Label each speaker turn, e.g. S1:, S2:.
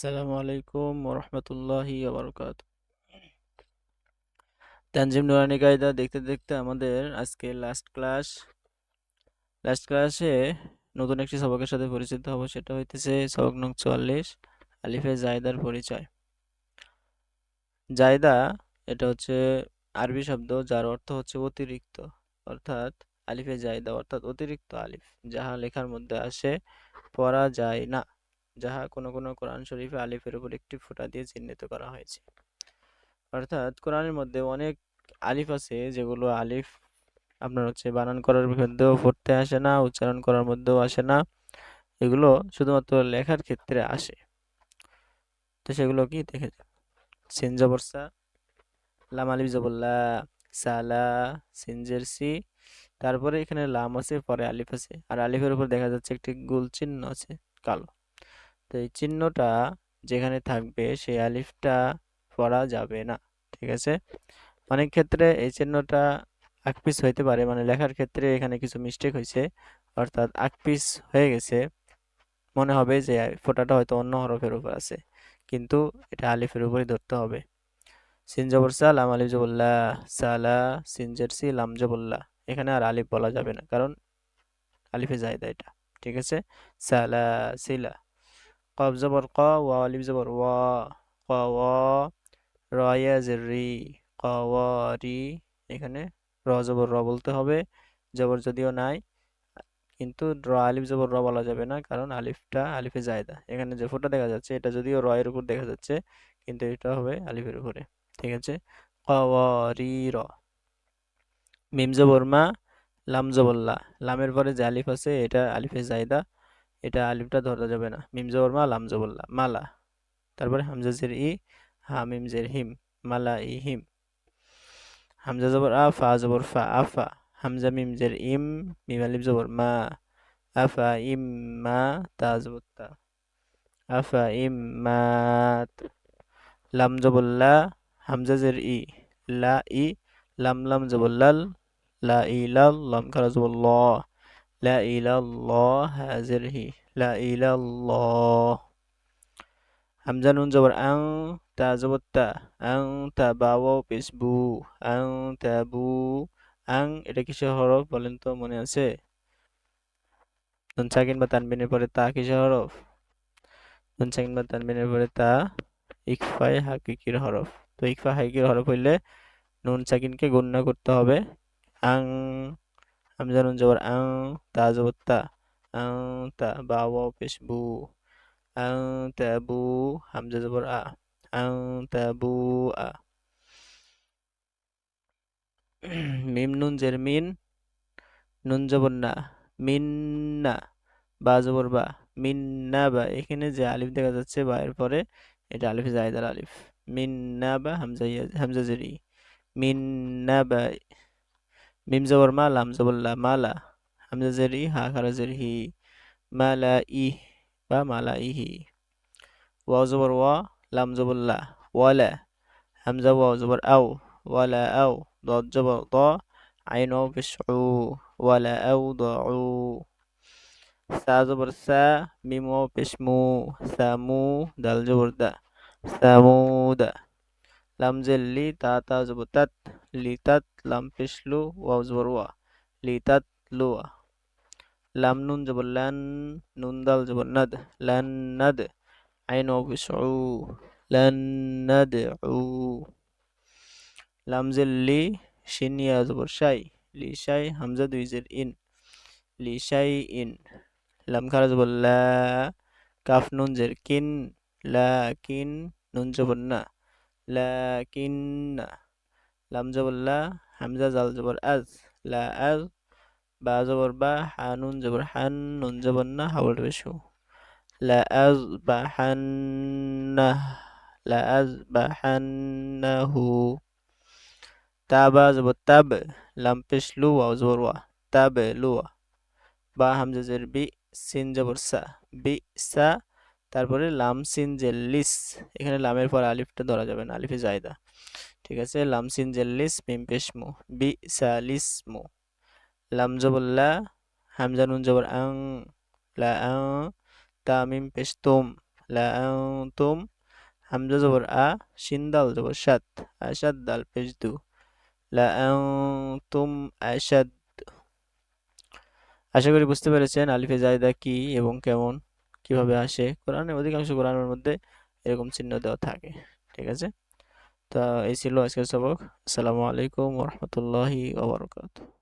S1: আসসালামু আলাইকুম ওরহমতুল্লাহি তানজিম নুরানি কায়দা, দেখতে দেখতে আমাদের আজকে লাস্ট ক্লাস লাস্ট ক্লাসে নতুন একটি সবকের সাথে পরিচিত হব, সেটা হইতেছে সবক নং চুয়াল্লিশ, আলিফে জায়দার পরিচয়। জায়দা, এটা হচ্ছে আরবি শব্দ যার অর্থ হচ্ছে অতিরিক্ত, অর্থাৎ আলিফে জায়দা, অর্থাৎ অতিরিক্ত আলিফ, যাহা লেখার মধ্যে আসে, পড়া যায় না। যাহা কোনো কোনো কোরআন শরীফে আলিফের উপর একটি ফোঁটা দিয়ে চিহ্নিত করা হয়েছে। অর্থাৎ কোরআনের মধ্যে অনেক আলিফ আছে, যেগুলো আলিফ আপনার হচ্ছে বানান করার মধ্যেও পড়তে আসে না, উচ্চারণ করার মধ্যেও আসে না। এগুলো শুধুমাত্র লেখার ক্ষেত্রে আসে। তো সেগুলো কি দেখে সিন জবরসা লাম আলিফ জবল্লা সালা সিনজের সি। তারপরে এখানে লাম আছে, পরে আলিফ আছে। আর আলিফের উপর দেখা যাচ্ছে একটি গুল চিহ্ন আছে, কালো। তো এই চিহ্নটা যেখানে থাকবে সেই আলিফটা পড়া যাবে না, ঠিক আছে? অনেক ক্ষেত্রে এই চিহ্নটা আকপিস হইতে পারে মানে লেখার ক্ষেত্রে এখানে কিছু মিস্টেক হয়েছে অর্থাৎ আকপিস হয়ে গেছে, মনে হবে যে ফোটাটা হয়তো অন্য হরফের উপর আছে, কিন্তু এটা আলিফের উপরই ধরতে হবে। সিন জবর সা লাম আলিফ জবল্লা সালা সিনজের সি, লাম জবল্লা এখানে আর আলিফ বলা যাবে না, কারণ আলিফে জায়দা এটা, ঠিক আছে? সালা, সিলা। ক ওয়া আলিফ জবর ওয়া ক ওয়া রয়া রি ক রি এখানে র জবর র বলতে হবে। জবর যদিও নাই, কিন্তু র, আলিফ জবর র বলা যাবে না। কারণ আলিফটা আলিফে জায়দা। এখানে যে ফোটা দেখা যাচ্ছে, এটা যদিও র এর উপর দেখা যাচ্ছে, কিন্তু এটা হবে আলিফের উপরে। ঠিক আছে? ক রি, র। মিম জবর মা, লাম জবল্লা লামের পরে যে আলিফ আছে, এটা আলিফে জায়দা। এটা আলিফটা ধরা যাবে না। মিম জবর মা লাম জবল্লা মালা। তারপরে হামজা জের ই, হা মিম জের হিম, মালা ই হিম। হামজা জবর আ, ফা জবর ফা আফা হামজা মিম জের ইম, মিম আলিফ জবর মা। আফা ইম, মা, তা জবর তা। আফা ইম, মা লাম জবর লা, হামজা জের ই, লা ই, লাম লাম জবর লাল, লা ইলাল লাম খারা জবর ল। ইলাল্লাহ হাজির হি লা ইলাল্লাহ হামজা নুন জবর আং তা জবর তা আং তা বাও পেশ বু আং এটা কিসের হরফ বলেন তো মনে আছে? সাকিন বা তানবিনের পরে তা কিসের হরফ? সাকিন বা তানবিনের পরে তা ইকফাই হাকিকির হরফ। তো ইকফা হাকিকির হরফ হইলে নুন সাকিনকে গণ্য করতে হবে। আং হামজা নুন জবর আং তা জবর তা আং তা বাও পেশ বু তাবু হামজা জবর আ আং তাবু আ মিম নুন জের মিন নুন জবর না মিন না বা জবর বা মিন না বা এখানে যে আলিফ দেখা যাচ্ছে বা এর পরে, এটা আলিফ জায়দার আলিফ। মিন না বা হামজা হামজা জেরি, মিন না বা ميم زبر مالا لام زبر لا مالا همزة زر إي ها خر زر هي مالا إيه با مالا إيه هي واو زبر وا لام زبر لا ولا همزة واو زبر أو ولا أو ضاد زبر ضا عين واو بشعو ولا أو ضعو سا زبر سا ميم واو بشمو سامو دال زبر دا سامو دا لام زلي تا تا زبر تات লি তাত লাম পেশ লু ওয়াও জবর ওয়া লি তাত লুয়া। লাম নুন জবর লান নুন দাল জবর, নাদ। লান নাদ আইন বিসউ লান নাদউ লাম জের লি, শিন ইয়া জবর, শাই। লি, শাই, হামজা দুই জের ইন। Li, shy, in. লাম খারা জবর, লা, কাফ নুন জের কিন। লাকিন নুন জবর, না। লাকিন লাম জবর লা হামজা জাল জবর আজ লা আজ বা জবর বা হানুন জবর হান নুন জবর না হাওয়ার বেশু লা আজ বা হান্না লা আজ বা হান্নাহু তাবা জবর তাব লাম পেশ লু ওয়াও জবর ওয়া তাব লুয়া বা হামজা জের বি সিন জবর সা বি সা তারপরে লাম সিন জের লিস এখানে লামের পর আলিফটা ধরা যাবে না আলিফে জায়দা ঠিক আছে? লাম সিন জের লিস মিম পেশ মু বি সা লিস মু লাম জবর লা হামজা জবর আং, লা আং তামিম পেশ তুম লা আনতুম হামজা জবর আ, শিন দাল জবর সাত, আশাদ দাল পেশ দু লা আনতুম আশাদ। আশা করি বুঝতে পেরেছেন আলিফে জায়দা কি এবং কেমন, কীভাবে আসে। কোরআনে অধিকাংশ কোরআনের মধ্যে এরকম চিহ্ন দেওয়া থাকে, ঠিক আছে? তা এই ছিল আজকের সবক। আসসালামু আলাইকুম ওরহমতুল্লাহি ওবরকাতুহ